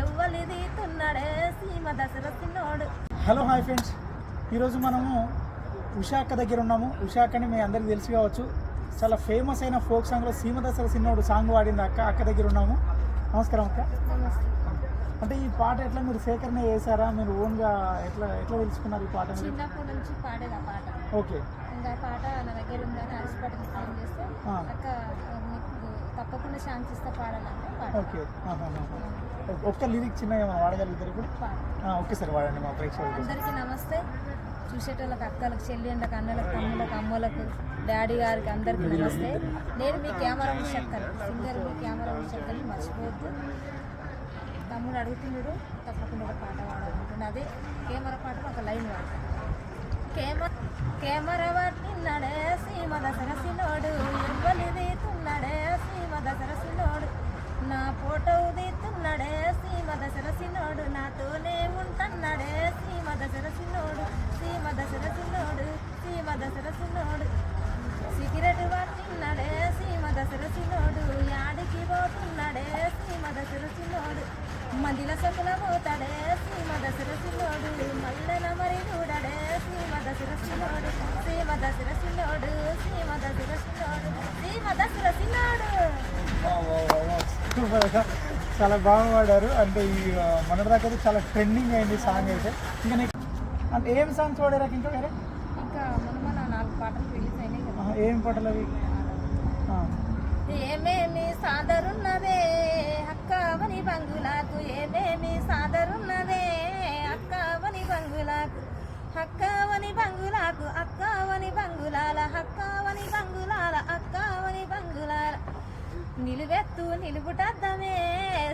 ఎవ్వలిది తున్నడే సీమ hello hi friends. ఈరోజు మనము ఉషాక్క దగ్గర ఉన్నాము. ఉషాక్కని మీ అందరికీ తెలిసి కావచ్చు. చాలా ఫేమస్ అయిన ఫోక్ సాంగ్లో సీమదసర సిన్నోడు సాంగ్ పాడింది అక్క. అక్క దగ్గర ఉన్నాము. నమస్కారం అక్క. అంటే ఈ పాట ఎట్లా మీరు సేకరణ చేశారా? మీరు ఓన్గా ఎట్లా ఎట్లా తెలుసుకున్నారు ఈ పాట మీరు? చిన్నప్పటి నుంచి పాడేది ఆ పాట. ఓకే. ఇంకా పాట నా దగ్గర ఉందని ఫోన్ చేస్తే. అక్క తప్పకుండా ఛాన్స్ ఇస్తే పాడాలంటే పాడ ఓకే. ఒక్క లిరిక్ చిన్న ఏమైనా వాడగలుగుతారు ఇప్పుడు ఓకే సార్ వాడండి మా ప్రేక్షకులకు అందరికీ నమస్తే. చూసేటోళ్ళకి అక్కలకు చెల్లెళ్ళకి అన్నలకు తమ్ముళ్ళకి అమ్మలకు డాడీ గారికి అందరికీ నమస్తే. నేను మీ కెమెరా ఉషక్కలు సింగర్ మీ కెమెరా ఉషక్కలు మర్చిపోవద్దు. తమ్ముడు అడుగుతున్నాడు తప్పకుండా ఒక పాట పాడాలనుకుంటున్నా అదే కెమెరా పాట ఒక లైన్ పాడతాను కెమెరా కెమెరా పట్టిన్నాడే సీమ దసరసినోడు మందిల సకుల పోతాడే సీమ దసరసినోడు మల్లెన మరి చూడడే సీమ దసరసినోడు సీమ దసరసినోడు సీమ దసరసినోడు సీమ దసరసినోడు సూపర్గా చాలా బాగా పాడారు. అంటే ఈ మొన్నటిదాకా అయితే చాలా ట్రెండింగ్ అయింది సాంగ్ అయితే. ఇంకా నీకు అంటే ఏం సాంగ్స్ పాడారు ఇంకా వేరే ఇంకా మొన్న నాలుగు పాటలు రిలీజ్ అయినాయి ఏం పాటలు అవి? ఏమేమి సాదరున్నదే నిలువెత్తు నిలుపుటద్దమే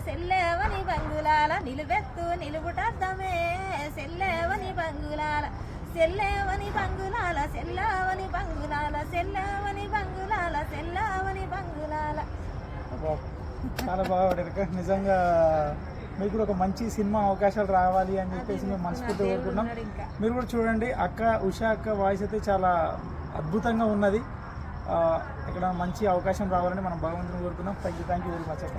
సెల్లేవని బంగులాల నిలువెత్తు నిలుపుటద్దమే సెల్లేవని బంగులాల సెల్లేవని బంగులాల సెల్లావని బంగులాల సెల్లావని బంగులాల సెల్లావని బంగులాల. చాలా బాగా. నిజంగా మీకు కూడా ఒక మంచి సినిమా అవకాశాలు రావాలి అని చెప్పేసి మేము మనస్ఫూర్తిగా కోరుకుంటున్నాం. ఉన్నాడు ఇంకా. మీరు కూడా చూడండి అక్క ఉషా అక్క వాయిస్ అయితే చాలా అద్భుతంగా ఉన్నది. ఇక్కడ మంచి అవకాశం రావాలని మనం భగవంతుని కోరుకుందాం. Thank you thank you very much అక్క.